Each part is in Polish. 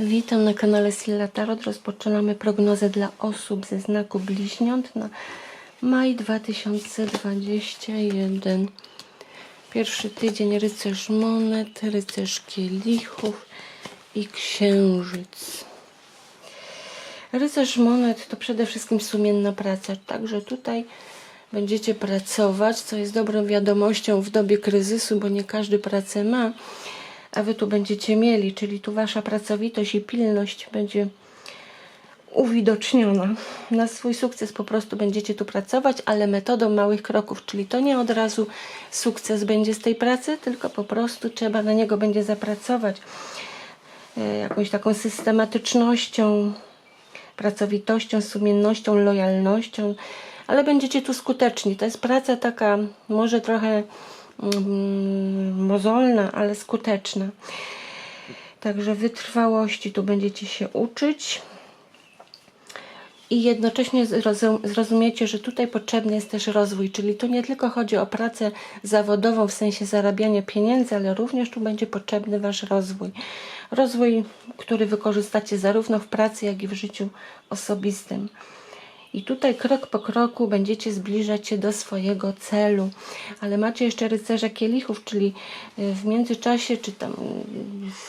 Witam na kanale Silla Tarot. Rozpoczynamy prognozę dla osób ze znaku bliźniąt na maj 2021. Pierwszy tydzień rycerz monet, rycerz kielichów i księżyc. Rycerz monet to przede wszystkim sumienna praca, także tutaj będziecie pracować, co jest dobrą wiadomością w dobie kryzysu, bo nie każdy pracę ma, a wy tu będziecie mieli, czyli tu wasza pracowitość i pilność będzie uwidoczniona. Na swój sukces po prostu będziecie tu pracować, ale metodą małych kroków, czyli to nie od razu sukces będzie z tej pracy, tylko po prostu trzeba na niego będzie zapracować e, jakąś taką systematycznością, pracowitością, sumiennością, lojalnością, ale będziecie tu skuteczni. To jest praca taka może trochę mozolna, ale skuteczna. Także wytrwałości tu będziecie się uczyć. I jednocześnie zrozum- zrozumiecie, że tutaj potrzebny jest też rozwój, czyli tu nie tylko chodzi o pracę zawodową w sensie zarabiania pieniędzy, ale również tu będzie potrzebny Wasz rozwój. Rozwój, który wykorzystacie zarówno w pracy, jak i w życiu osobistym. I tutaj krok po kroku będziecie zbliżać się do swojego celu. Ale macie jeszcze rycerza kielichów, czyli y, w międzyczasie, czy tam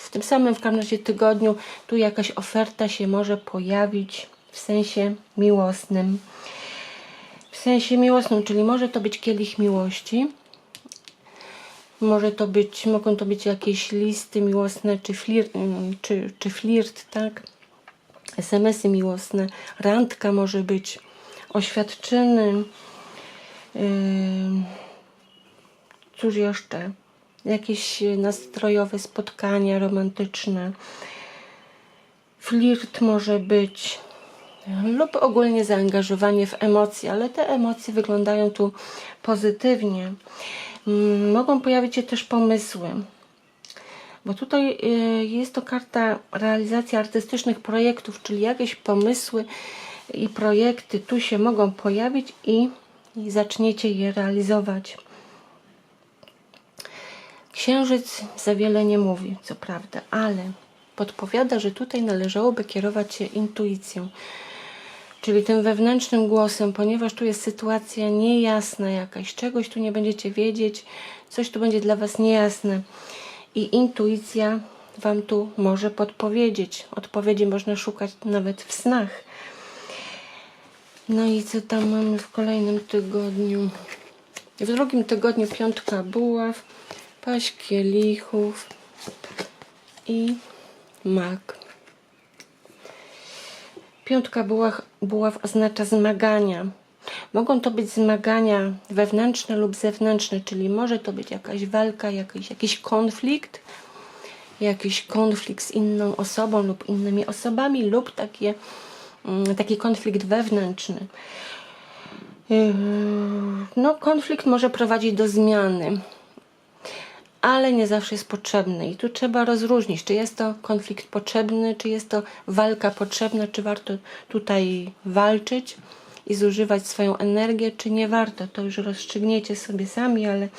w tym samym w każdym razie tygodniu, tu jakaś oferta się może pojawić w sensie miłosnym. W sensie miłosnym, czyli może to być kielich miłości. Może to być, mogą to być jakieś listy miłosne, czy flirt, czy, czy flirt tak? SMS-y miłosne, randka może być, oświadczyny, cóż jeszcze, jakieś nastrojowe spotkania romantyczne, flirt może być lub ogólnie zaangażowanie w emocje, ale te emocje wyglądają tu pozytywnie. Mogą pojawić się też pomysły, bo tutaj y, jest to karta realizacji artystycznych projektów, czyli jakieś pomysły i projekty tu się mogą pojawić i, i zaczniecie je realizować. Księżyc za wiele nie mówi, co prawda, ale podpowiada, że tutaj należałoby kierować się intuicją, czyli tym wewnętrznym głosem, ponieważ tu jest sytuacja niejasna jakaś, czegoś tu nie będziecie wiedzieć, coś tu będzie dla Was niejasne i intuicja Wam tu może podpowiedzieć. Odpowiedzi można szukać nawet w snach. No i co tam mamy w kolejnym tygodniu? W drugim tygodniu piątka buław, paść kielichów i mak. Piątka buław, buław oznacza zmagania. Mogą to być zmagania wewnętrzne lub zewnętrzne, czyli może to być jakaś walka, jakiś, jakiś konflikt, jakiś konflikt z inną osobą lub innymi osobami, lub takie, mm, taki konflikt wewnętrzny. Yy, No, konflikt może prowadzić do zmiany, ale nie zawsze jest potrzebny. I tu trzeba rozróżnić, czy jest to konflikt potrzebny, czy jest to walka potrzebna, czy warto tutaj walczyć i zużywać swoją energię, czy nie warto. To już rozstrzygniecie sobie sami, ale,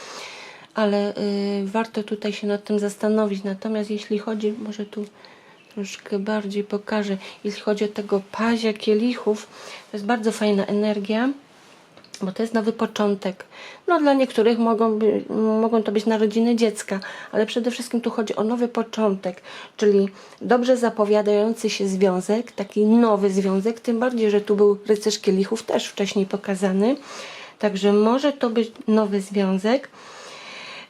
ale yy, warto tutaj się nad tym zastanowić. Natomiast jeśli chodzi, może tu troszkę bardziej pokażę, jeśli chodzi o tego pazia kielichów, to jest bardzo fajna energia bo to jest nowy początek. No dla niektórych mogą, mogą to być narodziny dziecka, ale przede wszystkim tu chodzi o nowy początek, czyli dobrze zapowiadający się związek, taki nowy związek, tym bardziej, że tu był rycerz kielichów też wcześniej pokazany, także może to być nowy związek.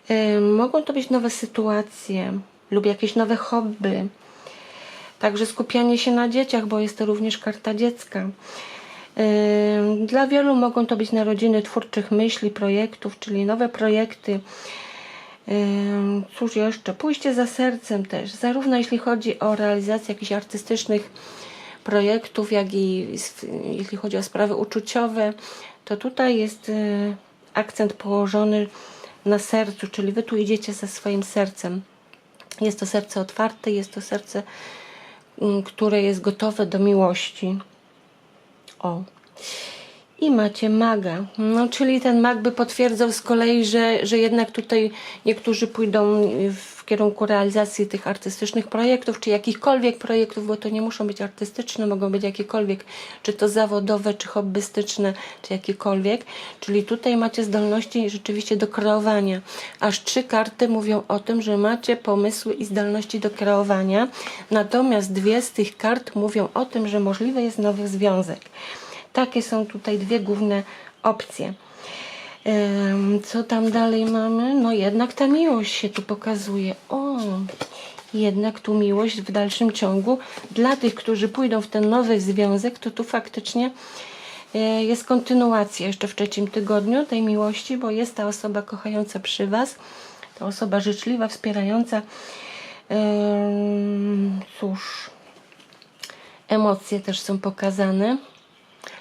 Yy, mogą to być nowe sytuacje lub jakieś nowe hobby. Także skupianie się na dzieciach, bo jest to również karta dziecka. Dla wielu mogą to być narodziny twórczych myśli, projektów, czyli nowe projekty. Cóż jeszcze? Pójście za sercem też, zarówno jeśli chodzi o realizację jakichś artystycznych projektów, jak i jeśli chodzi o sprawy uczuciowe, to tutaj jest y, akcent położony na sercu, czyli wy tu idziecie ze swoim sercem. Jest to serce otwarte, jest to serce, mm, które jest gotowe do miłości. O. I macie maga. No, czyli ten mag by potwierdzał z kolei, że, że jednak tutaj niektórzy pójdą w kierunku realizacji tych artystycznych projektów, czy jakichkolwiek projektów, bo to nie muszą być artystyczne, mogą być jakiekolwiek, czy to zawodowe, czy hobbystyczne, czy jakiekolwiek. Czyli tutaj macie zdolności rzeczywiście do kreowania. Aż trzy karty mówią o tym, że macie pomysły i zdolności do kreowania. Natomiast dwie z tych kart mówią o tym, że możliwy jest nowy związek. Takie są tutaj dwie główne opcje. Co tam dalej mamy? No jednak ta miłość się tu pokazuje. O, jednak tu miłość w dalszym ciągu. Dla tych, którzy pójdą w ten nowy związek, to tu faktycznie e, jest kontynuacja jeszcze w trzecim tygodniu tej miłości, bo jest ta osoba kochająca przy Was, ta osoba życzliwa, wspierająca. Cóż, emocje też są pokazane.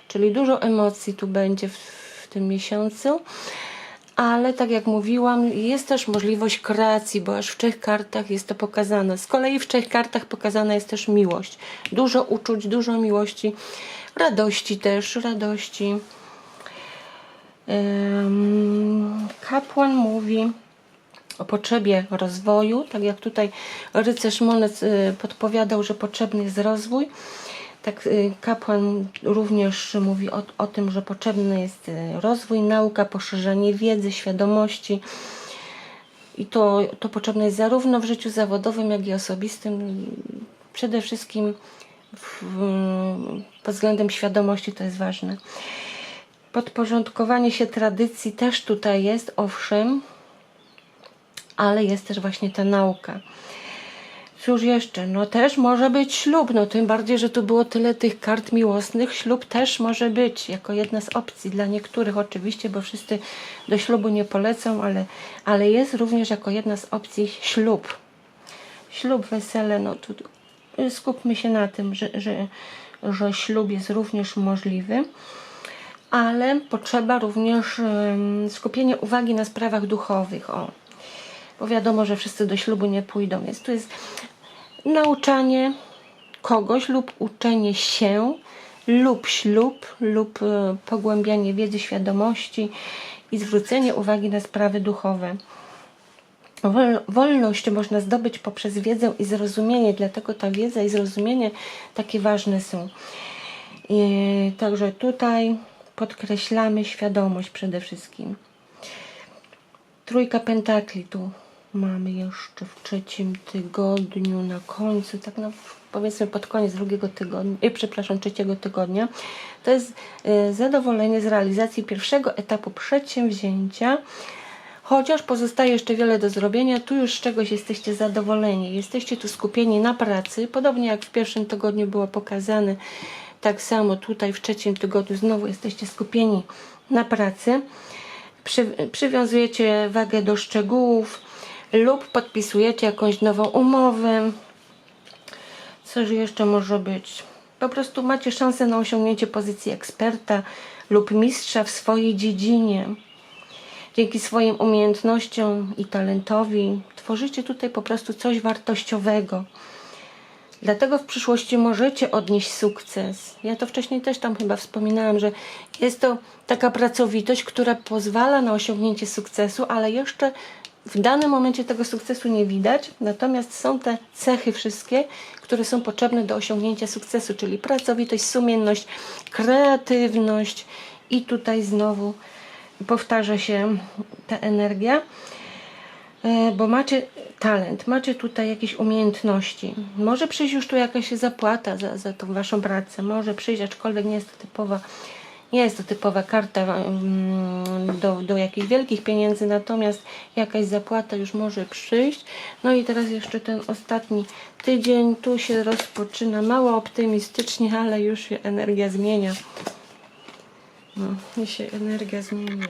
Czyli dużo emocji tu będzie w, w tym miesiącu. Ale tak jak mówiłam, jest też możliwość kreacji, bo aż w trzech kartach jest to pokazane. Z kolei w trzech kartach pokazana jest też miłość. Dużo uczuć, dużo miłości, radości też, radości. Kapłan mówi o potrzebie rozwoju, tak jak tutaj rycerz monet y, podpowiadał, że potrzebny jest rozwój. Tak y, kapłan również mówi o, o tym, że potrzebny jest y, rozwój, nauka, poszerzanie wiedzy, świadomości. I to, to potrzebne jest zarówno w życiu zawodowym, jak i osobistym. Przede wszystkim w, pod względem świadomości to jest ważne. Podporządkowanie się tradycji też tutaj jest, owszem, ale jest też właśnie ta nauka. Cóż jeszcze? No też może być ślub, no tym bardziej, że tu było tyle tych kart miłosnych. Ślub też może być jako jedna z opcji dla niektórych oczywiście, bo wszyscy do ślubu nie polecą, ale, ale jest również jako jedna z opcji ślub. Ślub, wesele, no tu skupmy się na tym, że, że, że ślub jest również możliwy ale potrzeba również skupienia uwagi na sprawach duchowych. O. Bo wiadomo, że wszyscy do ślubu nie pójdą, więc tu jest nauczanie kogoś lub uczenie się lub ślub lub e, pogłębianie wiedzy, świadomości i zwrócenie uwagi na sprawy duchowe. Wol- Wolność można zdobyć poprzez wiedzę i zrozumienie, dlatego ta wiedza i zrozumienie takie ważne są. I także tutaj podkreślamy świadomość przede wszystkim. Trójka pentakli tu mamy jeszcze w trzecim tygodniu na końcu, tak powiedzmy pod koniec drugiego tygodnia, e, przepraszam, trzeciego tygodnia. To jest e, zadowolenie z realizacji pierwszego etapu przedsięwzięcia. Chociaż pozostaje jeszcze wiele do zrobienia, tu już z czegoś jesteście zadowoleni. Jesteście tu skupieni na pracy, podobnie jak w pierwszym tygodniu było pokazane. Tak samo tutaj w trzecim tygodniu znowu jesteście skupieni na pracy. Przy, przywiązujecie wagę do szczegółów lub podpisujecie jakąś nową umowę. Coś jeszcze może być? Po prostu macie szansę na osiągnięcie pozycji eksperta lub mistrza w swojej dziedzinie. Dzięki swoim umiejętnościom i talentowi tworzycie tutaj po prostu coś wartościowego. Dlatego w przyszłości możecie odnieść sukces. Ja to wcześniej też tam chyba wspominałam, że jest to taka pracowitość, która pozwala na osiągnięcie sukcesu, ale jeszcze w danym momencie tego sukcesu nie widać. Natomiast są te cechy wszystkie, które są potrzebne do osiągnięcia sukcesu, czyli pracowitość, sumienność, kreatywność i tutaj znowu powtarza się ta energia. E, bo macie talent, macie tutaj jakieś umiejętności. Może przyjść już tu jakaś zapłata za, za tą waszą pracę, może przyjść, aczkolwiek nie jest to typowa, nie jest to typowa karta mm, do, do jakichś wielkich pieniędzy, natomiast jakaś zapłata już może przyjść. No i teraz jeszcze ten ostatni tydzień, tu się rozpoczyna mało optymistycznie, ale już się energia zmienia. No, i się energia zmienia.